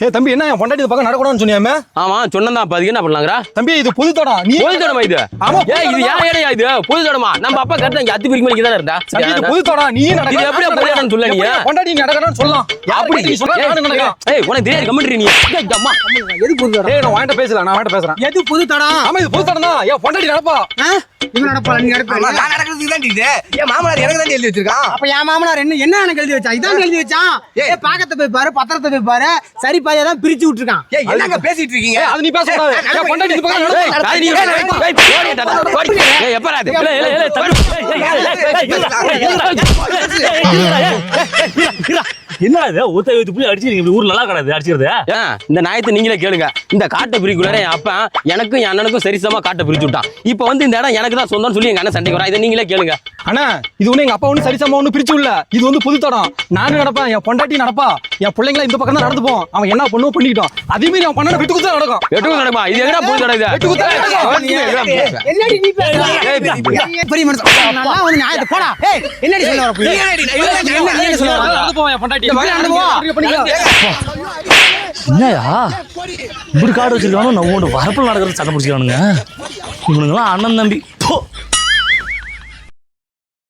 ஏ தம்பி என்ன என் பொண்டாட்டி இது பக்கம் நடக்கூடாதுன்னு சொன்னியாமே? ஆமா சொன்னதான் அப்ப அதுக்கு என்ன பண்ணலாங்கிறா தம்பி இது புது தடம். நீ பொது தடமா இது? ஆமா, ஏ இது யார் ஏடையா இது? பொது தடமா? நம்ம அப்பா கரெக்டா இங்க அத்தி பிரிக்கு மேலே தானே இருந்தா? தம்பி இது புது தடம் நீ நடக்க இது எப்படியா புது தடம்னு சொல்ல நீ? பொண்டாட்டி நீ நடக்கணும்னு சொல்லலாம். அப்படி நீ சொன்னா நானும் நடக்கிறேன் ஏய் உனக்கு தெரியாது கமெண்ட்ரி நீ. ஏய், அம்மா. எது புது தடம்? ஏய் நான் வாங்கிட்ட பேசல நான் வாங்கிட்ட பேசுறேன். எது புது தடம் ஆமா இது புது தடம் தான் ஏன் பொண்டாட்டி நடப்பா. இவன் நடப்பா நீ நடப்பா. நான் நடக்கிறதுக்கு தான் இது என் மாமனார் எனக்கு தான் எழுதி வச்சிருக்கான் அப்ப என் மாமனார் என்ன என்ன எனக்கு எழுதி வச்சான் இதான் எழுதி வச்சான். ஏ பாக்கத்தை போய் பாரு பத்திரத்தை போய் பாரு சரி தான் பிரிச்சு விட்டுருக்கான் ஏய் என்னங்க பேசிட்டு இருக்கீங்க அது நீ ஏன் பொண்டாட்டி என்ன இது? ஊத்த வைத்து புள்ளி அடிச்சு நீங்க ஊர் நல்லா கிடையாது அடிச்சிருது இந்த நாயத்தை நீங்களே கேளுங்க. இந்த காட்டை பிரிக்குள்ளார என் அப்பா எனக்கும் என் அண்ணனுக்கும் சரிசமா காட்டை பிரிச்சு விட்டான். இப்போ வந்து இந்த இடம் எனக்கு தான் சொந்தம்னு சொல்லி எங்க அண்ணன் சண்டைக்கு வரான். இதை நீங்களே கேளுங்க. அண்ணா இது ஒண்ணு எங்க அப்பா ஒண்ணு சரிசமா ஒண்ணு பிரிச்சு இல்ல இது வந்து புது தடம் நானும் நடப்பேன் என் பொண்டாட்டி நடப்பா என் பிள்ளைங்கள இந்த பக்கம் தான் நடந்துப்போம் அவன் என்ன பண்ணுவோம் பண்ணிக்கிட்டோம் அதே மாதிரி அவன் பண்ண விட்டு குத்தா நடக்கும் இது வெட்டு குத்தா நடக்கும். என்னடி நீ பேசுற பெரிய மனுஷன் நல்லா வந்து நியாயத்தை போடா ஏய் என்னடி சொல்ல வர புள்ளி? என்ன நீ என்ன சொல்ல வர நடந்து போவான் என் பொண்டாட்டி. என்னயா இப்படி காடு வச்சிருக்கானோ நம்ம ஒன்று வரப்பில் நடக்கிறது சட்டம் பிடிச்சிக்கானுங்க இவனுங்களாம் அண்ணன் தம்பி